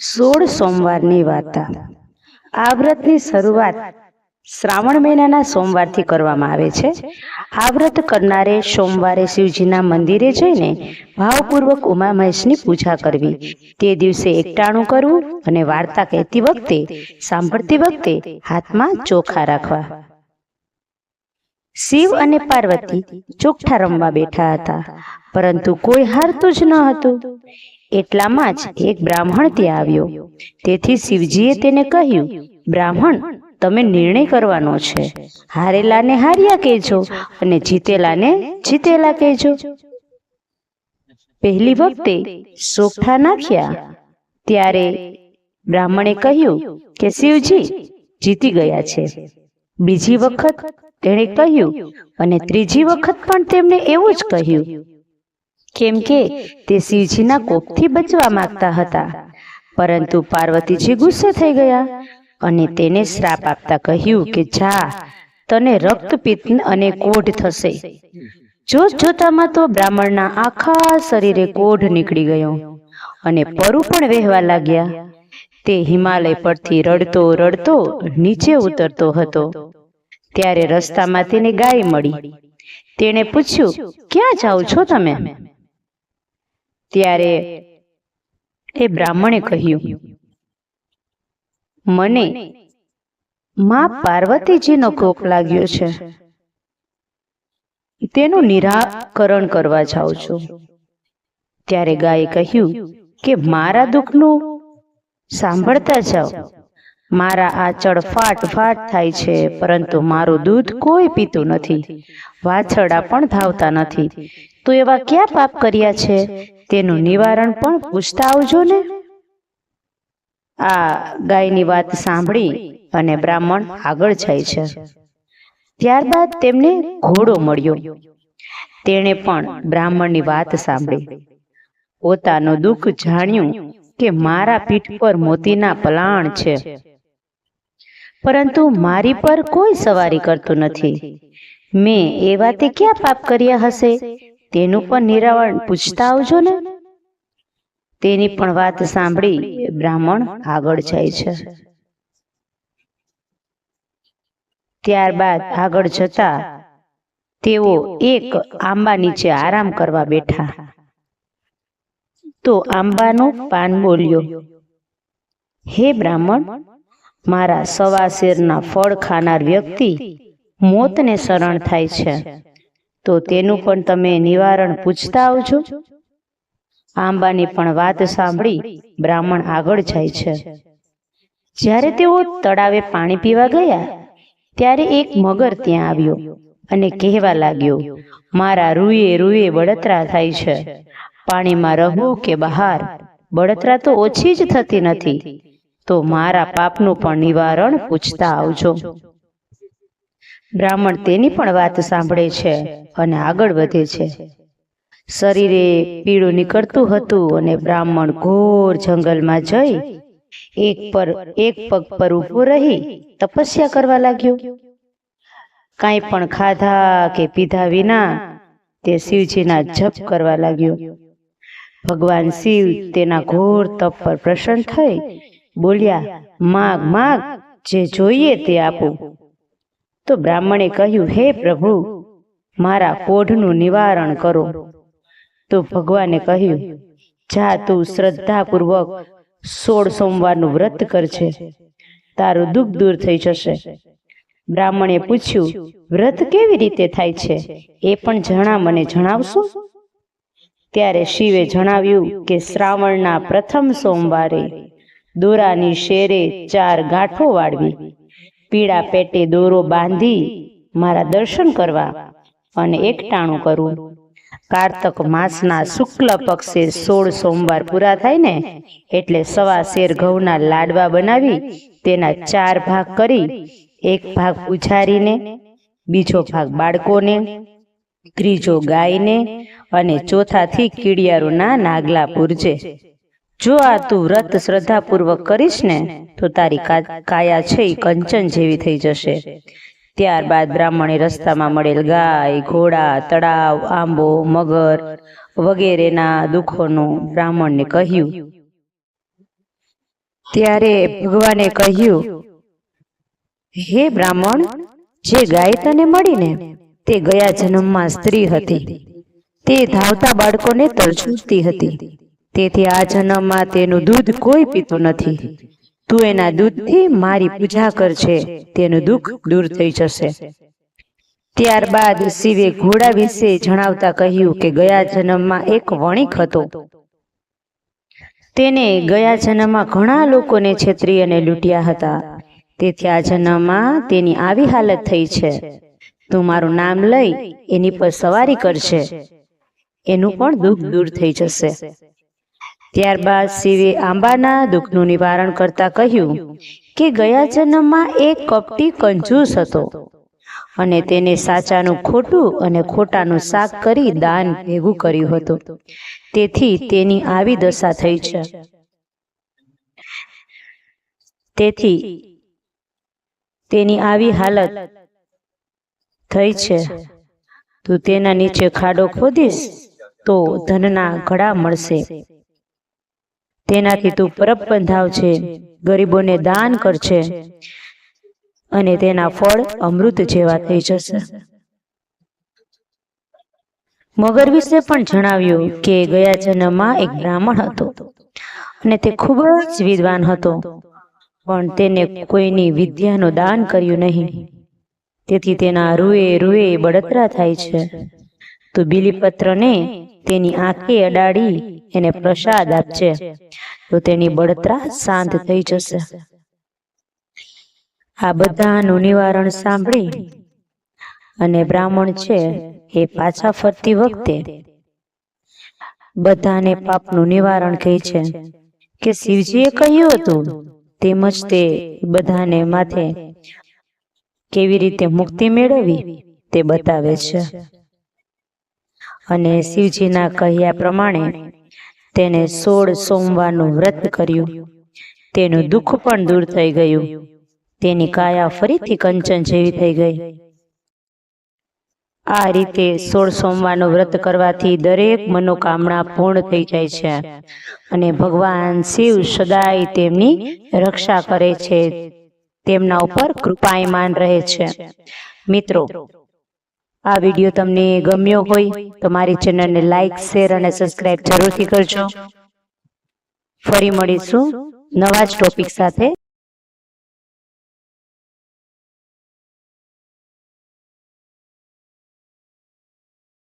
સોળ સોમવારની વાર્તા આ વ્રતની શરૂઆત શ્રાવણ મહિનાના સોમવારથી કરવામાં આવે છે. આ વ્રત કરનારે સોમવારે શિવજીના મંદિરે જઈને ભાવપૂર્વક ઉમા મહેશની પૂજા કરવી. તે દિવસે એકટાણું કરવું અને વાર્તા કહેતી વખતે, સાંભળતી વખતે હાથમાં ચોખા રાખવા. શિવ અને પાર્વતી ચોખ્ઠા રમવા બેઠા હતા. પરંતુ કોઈ હારતું જ ન હતું. એટલામાં જ એક બ્રાહ્મણ ત્યાં આવ્યો. તેથી શિવજીએ તેને કહ્યું, બ્રાહ્મણ, તમે નિર્ણય કરવાનો છે. હારેલાને હાર્યા કહેજો અને જીતેલાને જીતેલા કહેજો. પહેલી વખતે સોગઠા નાખ્યા. ત્યારે બ્રાહ્મણે કહ્યું કે, શિવજી, જીતી ગયા છે. બીજી વખત તેણે કહ્યું અને ત્રીજી વખત પણ તેમણે એવું જ કહ્યું. કેમ કે તે શિવજીના કોપથી બચવા માંગતા હતા. પરંતુ પાર્વતીજી ગુસ્સે થઈ ગયા અને તેને શ્રાપ આપતા કહ્યું કે, જા, તને રક્તપિત્ત અને કોઢ થશે. જોત જોતામાં તો બ્રાહ્મણના આખા શરીરે કોઢ નીકળી ગયો અને પરુ પણ વહેવા લાગ્યા. તે હિમાલય પરથી રડતો રડતો નીચે ઉતરતો હતો. ત્યારે રસ્તામાં તેને ગાય મળી. તેણે પૂછ્યું, ક્યાં જાઓ છો તમે? ત્યારે એ બ્રાહ્મણે કહ્યું, મને મા પાર્વતીજીનો કોક લાગ્યો છે. તેનું નિરાકરણ કરવા જાઉં છું. ત્યારે ગાયે કહ્યું કે, મારા દુઃખનું સાંભળતા જાઓ. મારા આચળ ફાટ ફાટ થાય છે, પરંતુ મારું દૂધ કોઈ પીતું નથી. વાછરડા પણ ધાવતા નથી. તો એવા ક્યાં પાપ કર્યા છે? તેનું નિવારણ પણ પૂછતા આવજો ને. આ ગાયની વાત સાંભળી અને બ્રાહ્મણ આગળ જાય છે. ત્યારબાદ તેમને ઘોડો મળ્યો. તેણે પણ બ્રાહ્મણની વાત સાંભળી. પોતાનું દુઃખ જાણ્યું કે મારા પીઠ પર મોતીના પલાણ છે. પરંતુ મારી પર કોઈ સવારી કરતું નથી. મેં એ વાતે ક્યાં પાપ કર્યા હશે? તેનું પણ નિરાવરણ પૂછતા આવજો ને. તેની પણ વાત સાંભળી બ્રાહ્મણ આગળ જાય છે. ત્યારબાદ આગળ જતા તેઓ એક આંબા નીચે આરામ કરવા બેઠા. તો આંબાનો પાન બોલ્યો હે બ્રાહ્મણ મારા સવા શેરના ફળ ખાનાર વ્યક્તિ મોતને શરણ થાય છે. તો તેનું પણ તમે નિવારણ પૂછતા આવજો. આંબાની પણ વાત સાંભળી બ્રાહ્મણ આગળ જાય છે. જ્યારે તેઓ તળાવે પાણી પીવા ગયા ત્યારે એક મગર ત્યાં આવ્યો અને કહેવા લાગ્યો મારા રૂએ રૂએ બળતરા થાય છે. પાણીમાં રહું કે બહાર? બળતરા તો ઓછી જ થતી નથી. તો મારા પાપનું પણ નિવારણ પૂછતા આવજો. બ્રાહ્મણ તેની પણ વાત સાંભળે છે અને આગળ વધે છે. શરીરે પીળું નીકળતું હતું અને બ્રાહ્મણ ઘોર જંગલમાં જઈ એક પર એક પગ પર ઊભો રહી તપસ્યા કરવા લાગ્યો. કાંઈ પણ ખાધા કે પીધા વિના તે શિવજીના જપ કરવા લાગ્યો. ભગવાન શિવ તેના ઘોર તપ પર પ્રસન્ન થઈ બોલ્યા, માગ માગ, જે જોઈએ તે આપું. તો બ્રાહ્મણે કહ્યું, હે પ્રભુ, મારા કોઢનું નિવારણ કરો. તો ભગવાને કહ્યું, જા તું શ્રદ્ધાપૂર્વક સોળ સોમવારનું વ્રત કરજે. તારું દુઃખ દૂર થઈ જશે. બ્રાહ્મણે પૂછ્યું, વ્રત કેવી રીતે થાય છે? એ પણ જણા મને જણાવશો? ત્યારે શિવે જણાવ્યું કે શ્રાવણના પ્રથમ સોમવારે દોરાની શેરે ચાર ગાંઠો વાળવી. પીળા પેટે દોરો બાંધી મારા દર્શન કરવા અને એકટાણું કરવું કારતક માસના શુક્લ પક્ષે સોળ સોમવાર પૂરા થાય ને, એટલે સવા શેર ઘઉંના લાડવા બનાવી તેના ચાર ભાગ કરી, એક ભાગ ઉછારીને, બીજો ભાગ બાળકોને, ત્રીજો ગાયને અને ચોથાથી કીડિયારોના નાગલા પૂરજે. જો આ તું વ્રત શ્રદ્ધાપૂર્વક કરીશ ને, તો તારી કાયા છે એ કંચન જેવી થઈ જશે. ત્યારબાદ બ્રાહ્મણે રસ્તામાં મળેલ ગાય, ઘોડા, તળાવ, આંબો, મગર વગેરેના દુઃખોનું બ્રાહ્મણને કહ્યું. ત્યારે ભગવાને કહ્યું, હે બ્રાહ્મણ, જે ગાય તને મળીને તે ગયા જન્મમાં સ્ત્રી હતી, તે ધાવતા બાળકોને તરછોડતી હતી. તેથી આ જન્મમાં તેનું દૂધ કોઈ પીતું નથી. તું એના દૂધથી મારી પૂજા કરશે તેનું દુઃખ દૂર થઈ જશે. ત્યારબાદ શિવે ઘોડા વિશે જણાવતા કહ્યું કે ગયા જન્મમાં એક વણિક હતો. તેને ગયા જન્મમાં ઘણા લોકોને છેતરી અને લૂંટ્યા હતા. તેથી આ જન્મમાં તેની આવી હાલત થઈ છે. તું મારું નામ લઈ એની પર સવારી કરશે એનું પણ દુઃખ દૂર થઈ જશે. ત્યારબાદ શિવે આંબાના દુઃખનું નિવારણ કરતા કહ્યું કે ગયા જન્મમાં એક કપટી કંજૂસ હતો અને તેને સાચાનું ખોટું અને ખોટાનું શાક કરી દાન ભેગું કર્યું હતું. તેથી તેની આવી દશા થઈ છે. તેથી તેની આવી હાલત થઈ છે. તું તેના નીચે ખાડો ખોદીશ તો ધનના ઘડા મળશે. તેનાથી તું પરબ બંધાવશે ગરીબોને દાન કરશે અને તેના ફળ અમૃત જેવા થઈ જશે. મગર વિશે પણ જણાવ્યું કે ગયા જન્મમાં એક બ્રાહ્મણ હતો અને તે ખૂબ જ વિદ્વાન હતો, પણ તેને કોઈની વિદ્યાનું દાન કર્યું નહીં. તેથી તેના રૂએ રૂએ બળતરા થાય છે. તો બીલીપત્રને તેની આંખે અડાડી એને પ્રસાદ આપજે તો તેની બળતરા શાંત થઈ જશે. આ બધાનું નિવારણ સાંભળી અને બ્રાહ્મણ છે એ પાછા ફરતી વખતે બધાને પાપનું નિવારણ કહે છે કે શિવજીએ કહ્યું હતું તેમજ તે બધાને માથે કેવી રીતે મુક્તિ મેળવવી તે બતાવે છે. અને શિવજીના કહ્યા પ્રમાણે તેને સોળ સોમવારનું વ્રત કર્યું. તેનું દુઃખ પણ દૂર થઈ ગયું. તેની કાયા ફરીથી કંચન જેવી થઈ ગઈ. આ રીતે સોળ સોમવારનું વ્રત કરવાથી દરેક મનોકામના પૂર્ણ થઈ જાય છે અને ભગવાન શિવ સદાય તેમની રક્ષા કરે છે. તેમના ઉપર કૃપાયમાન રહે છે. મિત્રો આ વીડિયો તમને ગમ્યો હોય તો મારી ચેનલને લાઇક શેર અને સબસ્ક્રાઇબ જરૂરથી કરજો. ફરી મળીશું નવા જ ટોપિક સાથે.